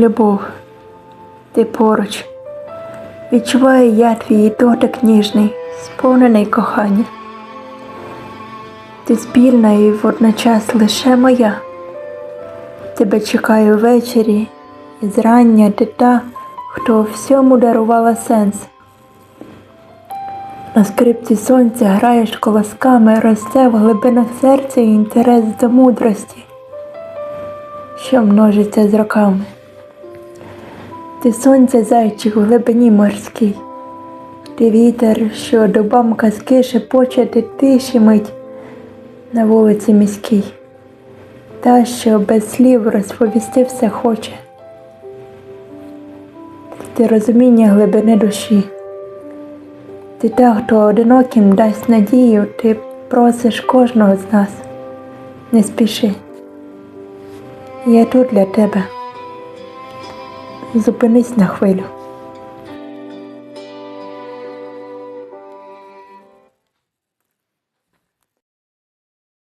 Любов, ти поруч. Відчуваю я твій дотик ніжний, сповнений кохання. Ти спільна і водночас лише моя. Тебе чекаю ввечері, і зрання ти та, хто всьому дарувала сенс. На скрипці сонця граєш колосками, росте в глибинах серця і інтерес до мудрості, що множиться з роками. Ти сонце зайчик в глибині морській, ти вітер, що добам казки шепоче ти тиші мить на вулиці міській, та, що без слів розповісти все хоче. Ти розуміння глибини душі. Ти та, хто одиноким дасть надію, ти просиш кожного з нас. Не спіши. Я тут для тебе. Зупинись на хвилю.